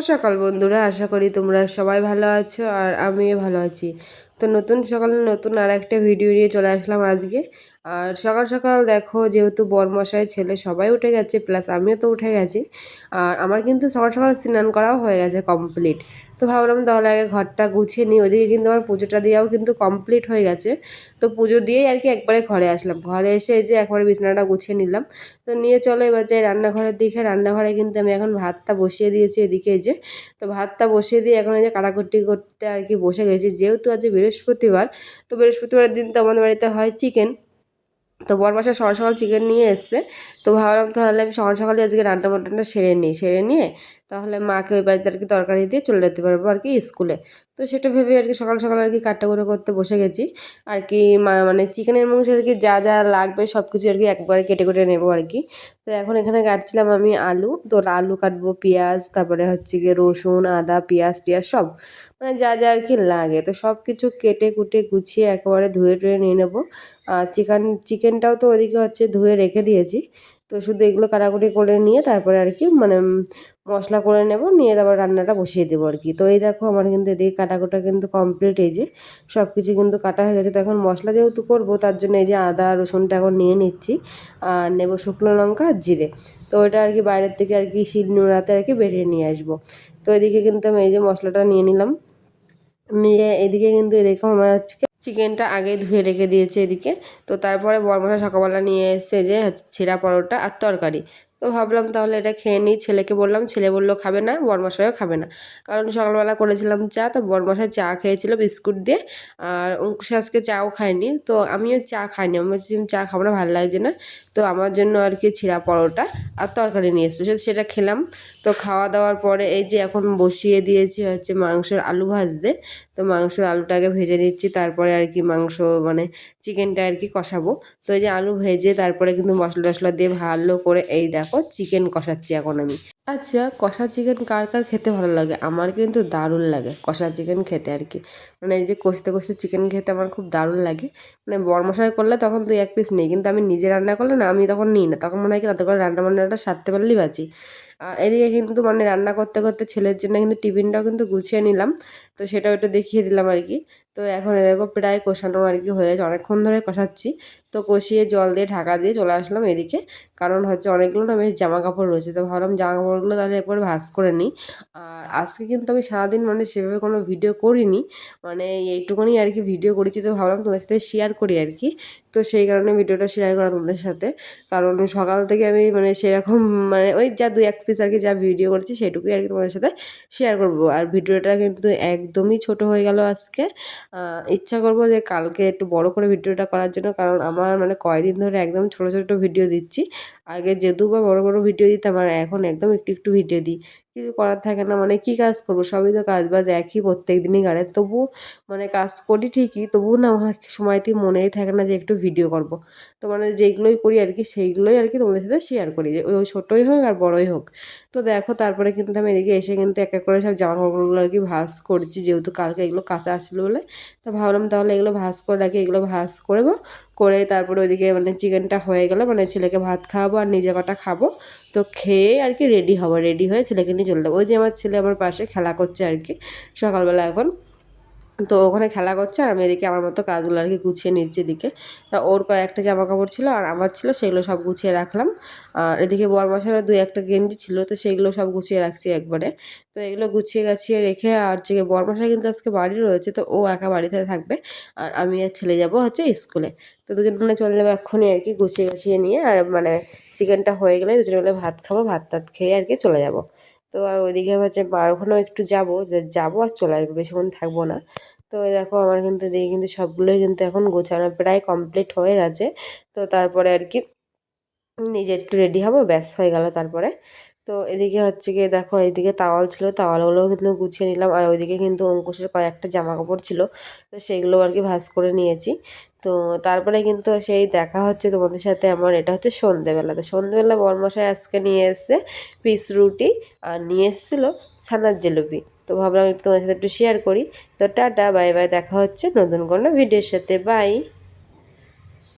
সকাল বন্ধুরা আশা করি তোমরা সবাই ভালো আছো আর আমিও ভালো আছি। তো নতুন সকালে নতুন আর একটা ভিডিও নিয়ে চলে আসলাম আজকে। আর সকাল সকাল দেখো যেহেতু বরমশাই ছেলে সবাই উঠে গেছে প্লাস আমিও তো উঠে গেছি। আর আমার কিন্তু সকাল সকাল স্নান করাও হয়ে গেছে কমপ্লিট তো ভাবলাম তাহলে আগে ঘরটা গুছিয়ে নিই, ওদিকে কিন্তু আমার পুজোটা দেওয়াও কিন্তু কমপ্লিট হয়ে গেছে। তো পুজো দিয়েই আর কি একবারে ঘরে আসলাম। ঘরে এসে এই যে একবারে বিছানাটা গুছিয়ে নিলাম। তো নিয়ে চলো এবার যাই রান্নাঘরের দিকে। রান্নাঘরে কিন্তু আমি এখন ভাতটা বসিয়ে দিয়েছি এদিকে যে। তো ভাতটা বসিয়ে দিয়ে এখন এই যে কাটাকুটি করতে আর কি বসে গেছি। যেহেতু আজ বৃহস্পতিবার। তো বৃহস্পতিবারের দিন তো আমাদের বাড়িতে হয় চিকেন তো বরমাসা সকাল সকাল চিকেন নিয়ে এসছে। তো ভাবলাম তাহলে আমি সকাল সকালে আজকে রান্না বান্নাটা সেরে নিই। সেরে নিয়ে তাহলে মাকে ওই বাড়িতে আর কি তরকারি দিয়ে চলে যেতে পারব আর কি স্কুলে। তো সেটা ভেবে আর কি সকাল সকাল আর কি কাট্টাকুটো করতে বসে গেছি। আর কি মানে চিকেনের মাংস আর কি যা যা লাগবে সব কিছু আর কি একবারে কেটে কেটে নেব আর কি। তো এখন এখানে কাটছিলাম আমি আলু। তো আলু কাটবো, পেঁয়াজ, তারপরে হচ্ছে গিয়ে রসুন, আদা, পেঁয়াজ, টিয়াজ সব। মানে যা যা আর কি লাগে। তো সব কিছু কেটে কুটে গুছিয়ে একেবারে ধুয়ে টুয়ে নিয়ে নেব। আর চিকেন, চিকেনটাও তো ওদিকে হচ্ছে ধুয়ে রেখে দিয়েছি। তো শুধু এগুলো কাটাকুটি করে নিয়ে তারপরে আর কি মানে মশলা করে নেব, নিয়ে তারপর রান্নাটা বসিয়ে দেবো আর কি। তো এই দেখো আমার কিন্তু এদিকে কাটাকুটা কিন্তু কমপ্লিট এই যে সব কিছু কিন্তু কাটা হয়ে গেছে। তো এখন মশলা যেহেতু করব, তার জন্য এই যে আদা, রসুনটা এখন নিয়ে নিচ্ছি। আর নেব শুকনো লঙ্কা আর জিরে। তো ওইটা আর কি বাইরের থেকে আর কি শিল নোড়াতে আর কি বেরিয়ে নিয়ে আসব। তো এদিকে কিন্তু আমি এই যে মশলাটা নিয়ে নিলাম। নিয়ে এদিকে কিন্তু এদিকে আমার হচ্ছে চিকেনটা আগে ধুয়ে রেখে দিয়েছে এদিকে। তো তারপরে বরমশা সকালবেলা নিয়ে এসে যে ছেঁড়া পরোটা আর তরকারি। তো ভাবলাম তাহলে এটা খেয়ে নিই। ছেলেকে বললাম, ছেলে বলল, খাবে না বরমশাইও খাবে না। কারণ সকালবেলা করেছিলাম চা, তো বরমশাই চা খেয়েছিল বিস্কুট দিয়ে। আর অঙ্কুশ আজকে চাও খায়নি, তো আমিও চা খাইনি। আমি বলছি চা খাব না, ভালো লাগছে না। তো আমার জন্য আর কি ছিঁড়া পরোটা আর তরকারি নিয়ে এসেছে। সেটা খেলাম। তো খাওয়া দাওয়ার পরে এই যে এখন বসিয়ে দিয়েছি হচ্ছে মাংসের আলু ভাজতে, তো মাংসের আলুটাকে ভেজে নিচ্ছি, তারপরে আর কি মাংস মানে চিকেনটা আর কি কষাবো। তো এই যে আলু ভেজে তারপরে কিন্তু মশলা টশলা দিয়ে ভালো করে এই দেখো চিকেন কষাচ্ছি এখন আমি। আচ্ছা কষা চিকেন কার কার খেতে ভালো লাগে? আমার কিন্তু দারুণ লাগে কষা চিকেন খেতে আর কি। মানে এই যে কষতে কষতে চিকেন খেতে আমার খুব দারুণ লাগে। মানে বরমশাই করলে তখন তুই এক পিস নেই, কিন্তু আমি নিজে রান্না করলে না, আমি তখন নিই না। তখন মনে হয় কি তাতে করে রান্না বান্নাটা সারতে পারলেই বাঁচি। আর এদিকে কিন্তু মানে রান্না করতে করতে ছেলের জন্য কিন্তু টিফিনটাও কিন্তু গুছিয়ে নিলাম। তো সেটা ওটা দেখিয়ে দিলাম আর কি। তো এখন এরকম প্রায় কষানো আর কি হয়ে গেছে। অনেকক্ষণ ধরে কষাচ্ছি। তো কষিয়ে জল দিয়ে ঢাকা দিয়ে চলে আসলাম এদিকে। কারণ হচ্ছে অনেকগুলো না বেশ জামা কাপড় রয়েছে। তো ভাবলাম জামা কাপড়গুলো তাহলে একবার ভাস করে নিই। আর আজকে কিন্তু আমি সারাদিন মানে সেভাবে কোনো ভিডিও করিনি। মানে এইটুকুনি আর কি ভিডিও করেছি। তো ভাবলাম তোদের সাথে শেয়ার করি আর কি। তো সেই কারণে ভিডিওটা শেয়ার করা তোমাদের সাথে। কারণ সকাল থেকে আমি মানে সেরকম মানে ওই যা দু এক পিস আর কি যা ভিডিও করেছি, সেটুকুই আর কি তোমাদের সাথে শেয়ার করব। আর ভিডিওটা কিন্তু একদমই ছোট হয়ে গেল আজকে। ইচ্ছা করব যে কালকে একটু বড় করে ভিডিওটা করার জন্য, কারণ আমার মানে কয়দিন ধরে একদম ছোট ছোট ভিডিও দিচ্ছি। আগে যেহেতু বা বড় বড় ভিডিও দিতাম, আর এখন একদম একটু একটু ভিডিও দিই। কিছু করার থাকে না। মানে কী কাজ করব? সবই তো কাজ বাজ একই প্রত্যেক দিনই গাড়ে তবুও মানে কাজ করি ঠিকই তবুও না আমার সময়তেই মনেই থাকে না যে একটু ভিডিও করব। তো মানে যেইগুলোই করি আর কি, সেইগুলোই আর কি তোমাদের সাথে শেয়ার করি যে ওই ছোটোই হোক আর বড়োই হোক। তো দেখো তারপরে কিন্তু আমি এদিকে এসে কিন্তু এক এক করে সব জামা কাপড়গুলো আর কি ভাস করছি। যেহেতু কালকে এগুলো কাঁচা আসলো বলে, তো ভাবলাম তাহলে এগুলো ভাস করে রাখি, এগুলো ভাস করব। করে তারপরে ওইদিকে মানে চিকেনটা হয়ে গেলে মানে ছেলেকে ভাত খাওয়াবো আর নিজে কটা খাব। তো খেয়ে আর কি রেডি হব। রেডি হয়ে ছেলেকে নিয়ে চলে যাব। ওই যে আমার ছেলে আমার পাশে খেলা করছে আর কি, সকালবেলা এখন। তো ওখানে খেলা করছে আর আমি এদিকে আমার মতো কাজগুলো আর কি গুছিয়ে নিচ্ছি এদিকে। তা ওর কয়েকটা জামা কাপড় ছিল আর আমার ছিল, সেগুলো সব গুছিয়ে রাখলাম। আর এদিকে বরমাসারও দুই একটা গেঞ্জি ছিল, তো সেগুলো সব গুছিয়ে রাখছি একবারে। তো এগুলো গুছিয়ে গাছিয়ে রেখে আর যে বরমাসার কিন্তু আজকে বাড়ি রয়েছে, তো ও একা বাড়িতে থাকবে। আর আমি আর ছেলে যাব হচ্ছে স্কুলে। তো দুজন মিলে চলে যাব এক্ষুনি আর কি গুছিয়ে গাছিয়ে নিয়ে। আর মানে চিকেনটা হয়ে গেলে দুজন মিলে ভাত খাব, ভাত টাত খেয়ে আর কি চলে যাব। তো আর ওইদিকে হচ্ছে ওখানেও একটু যাব যাব আর চলে আসব, বেশিক্ষণ থাকব না। তো দেখো আমার কিন্তু দেখি কিন্তু সবগুলোই কিন্তু এখন গোছানো প্রায় কমপ্লিট হয়ে গেছে। তো তারপরে আর কি, নিজে একটু রেডি হব, ব্যাস হয়ে গেল তারপরে। তো এদিকে হচ্ছে গিয়ে দেখো, এদিকে তাওয়াল ছিল, তাওয়ালগুলোও কিন্তু গুছিয়ে নিলাম। আর ওইদিকে কিন্তু অঙ্কুশের কয়েকটা জামা কাপড় ছিল, তো সেগুলো আর কি ভাস করে নিয়েছি। তো তারপরে কিন্তু সেই দেখা হচ্ছে তোমাদের সাথে আমার, এটা হচ্ছে সন্ধেবেলা। তো সন্ধেবেলা বরমশাই আজকে নিয়ে এসছে পিস রুটি আর নিয়ে এসেছিল ছানার জিলিপি। তো ভাবলাম তোমাদের সাথে একটু শেয়ার করি। তো টাটা, বাই বাই, দেখা হচ্ছে নতুন কোনো ভিডিওর সাথে। বাই